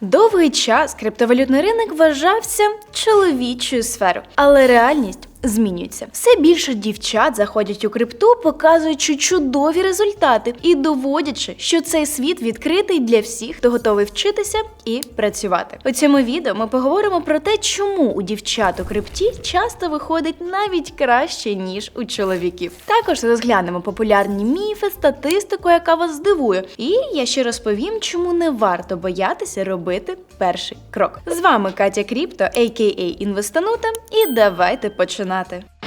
Довгий час криптовалютний ринок вважався чоловічою сферою, але реальність змінюється. Все більше дівчат заходять у крипту, показуючи чудові результати і доводячи, що цей світ відкритий для всіх, хто готовий вчитися і працювати. У цьому відео ми поговоримо про те, чому у дівчат у крипті часто виходить навіть краще ніж у чоловіків. Також розглянемо популярні міфи, статистику, яка вас здивує, і я ще розповім, чому не варто боятися робити перший крок. З вами Катя Кріпто, а.к.а. Інвестанута, і давайте починати.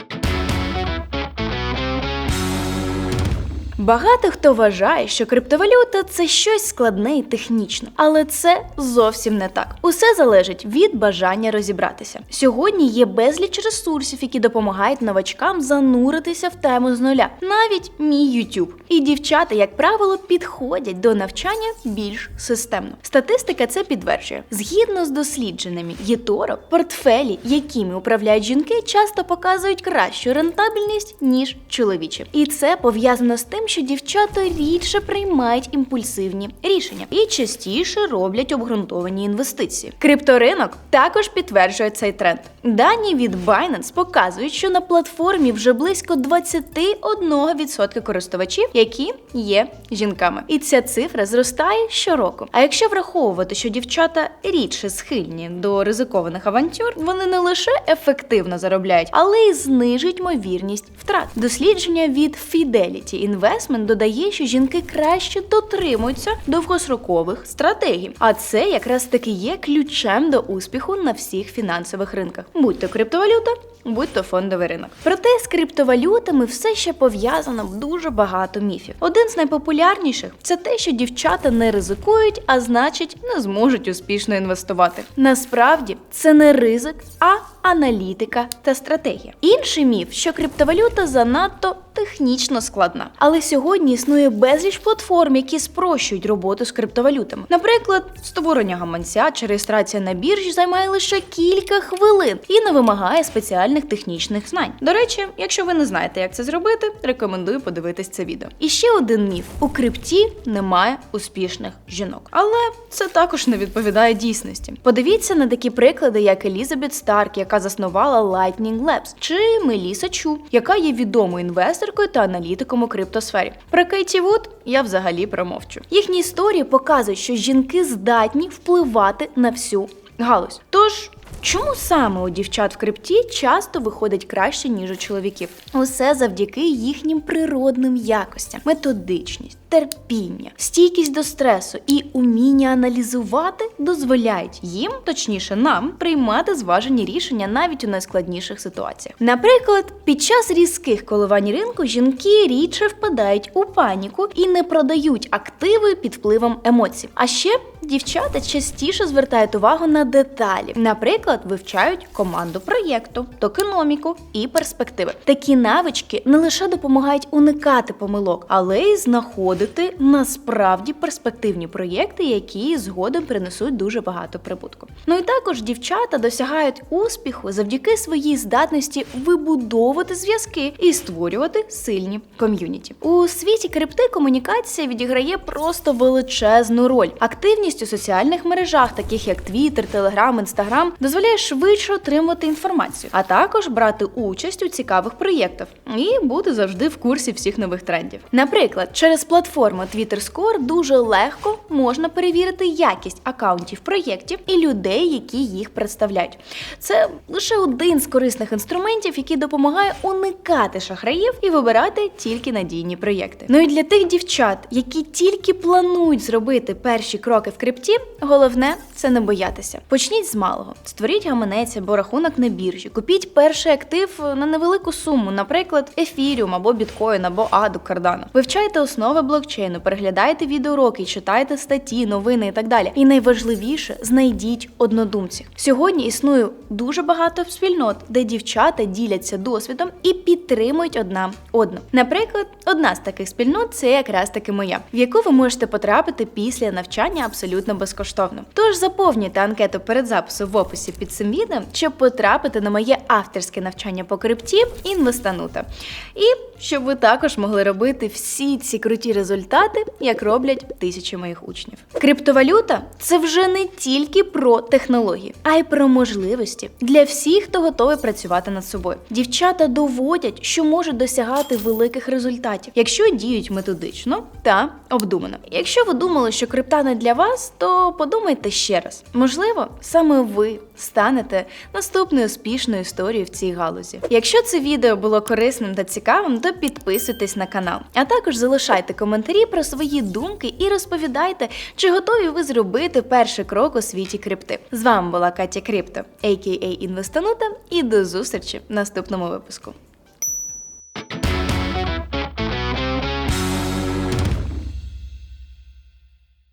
Багато хто вважає, що криптовалюта це щось складне і технічне, але це зовсім не так. Усе залежить від бажання розібратися. Сьогодні є безліч ресурсів, які допомагають новачкам зануритися в тему з нуля, навіть мій YouTube. І дівчата, як правило, підходять до навчання більш системно. Статистика це підтверджує. Згідно з дослідженнями ЄТОРО, портфелі, якими управляють жінки, часто показують кращу рентабельність ніж чоловічі. І це пов'язано з тим, що дівчата рідше приймають імпульсивні рішення і частіше роблять обґрунтовані інвестиції. Крипторинок також підтверджує цей тренд. Дані від Binance показують, що на платформі вже близько 21% користувачів, які є жінками. І ця цифра зростає щороку. А якщо враховувати, що дівчата рідше схильні до ризикованих авантюр, вони не лише ефективно заробляють, але й знижують ймовірність втрат. Дослідження від Fidelity Investment додає, що жінки краще дотримуються довгострокових стратегій. А це якраз таки є ключем до успіху на всіх фінансових ринках, будь то криптовалюта, будь то фондовий ринок. Проте з криптовалютами все ще пов'язано дуже багато міфів. Один з найпопулярніших це те, що дівчата не ризикують, а значить не зможуть успішно інвестувати. Насправді це не ризик, а аналітика та стратегія. Інший міф, що криптовалюта занадто технічно складна. Але сьогодні існує безліч платформ, які спрощують роботу з криптовалютами. Наприклад, створення гаманця чи реєстрація на біржі займає лише кілька хвилин і не вимагає спеціальних технічних знань. До речі, якщо ви не знаєте, як це зробити, рекомендую подивитись це відео. І ще один міф: у крипті немає успішних жінок. Але це також не відповідає дійсності. Подивіться на такі приклади, як Елізабет Старк, яка заснувала Lightning Labs, чи Меліса Чу, яка є відомою інвесторкою та аналітиком у криптосфері. Про Кейті Вуд я взагалі промовчу. Їхні історії показують, що жінки здатні впливати на всю галузь. Тож. Чому саме у дівчат в крипті часто виходить краще, ніж у чоловіків? Усе завдяки їхнім природним якостям, методичність, терпіння, стійкість до стресу і уміння аналізувати дозволяють їм, точніше нам, приймати зважені рішення навіть у найскладніших ситуаціях. Наприклад, під час різких коливань ринку жінки рідше впадають у паніку і не продають активи під впливом емоцій. А ще дівчата частіше звертають увагу на деталі, наприклад, вивчають команду проєкту, токеноміку і перспективи. Такі навички не лише допомагають уникати помилок, але й знаходити насправді перспективні проєкти, які згодом принесуть дуже багато прибутку. Ну і також дівчата досягають успіху завдяки своїй здатності вибудовувати зв'язки і створювати сильні ком'юніті. У світі крипти комунікація відіграє просто величезну роль. Активність у соціальних мережах, таких як Twitter, Telegram, Instagram, дозволяє швидше отримувати інформацію, а також брати участь у цікавих проєктах і бути завжди в курсі всіх нових трендів. Наприклад, через платформу Twitter Score дуже легко можна перевірити якість акаунтів проєктів і людей, які їх представляють. Це лише один з корисних інструментів, який допомагає уникати шахраїв і вибирати тільки надійні проєкти. Ну і для тих дівчат, які тільки планують зробити перші кроки в крипті, головне це не боятися. Почніть з малого, створіть гаманець або рахунок на біржі, купіть перший актив на невелику суму, наприклад, ефіріум або біткоін, або аду кардано. Вивчайте основи блокчейну, переглядайте відеоуроки, читайте статті, новини і так далі. І найважливіше знайдіть однодумців. Сьогодні існує дуже багато спільнот, де дівчата діляться досвідом і підтримують одна одну. Наприклад, одна з таких спільнот це якраз таки моя, в яку ви можете потрапити після навчання абсолютно безкоштовно. Тож заповнюйте анкету перед записом в описі під цим відео, щоб потрапити на моє авторське навчання по крипті інвестанута. І щоб ви також могли робити всі ці круті результати як роблять тисячі моїх учнів. Криптовалюта це вже не тільки про технології, а й про можливості для всіх, хто готовий працювати над собою. Дівчата доводять, що можуть досягати великих результатів, якщо діють методично та обдумано. Якщо ви думали, що крипта не для вас, то подумайте ще раз. Можливо, саме ви станете наступною успішною історією в цій галузі. Якщо це відео було корисним та цікавим, то підписуйтесь на канал, а також залишайте коментарі про свої думки і розповідайте, чи готові ви зробити перший крок у світі крипти. З вами була Катя Крипто, а.к.а. Інвестанута, і до зустрічі в наступному випуску.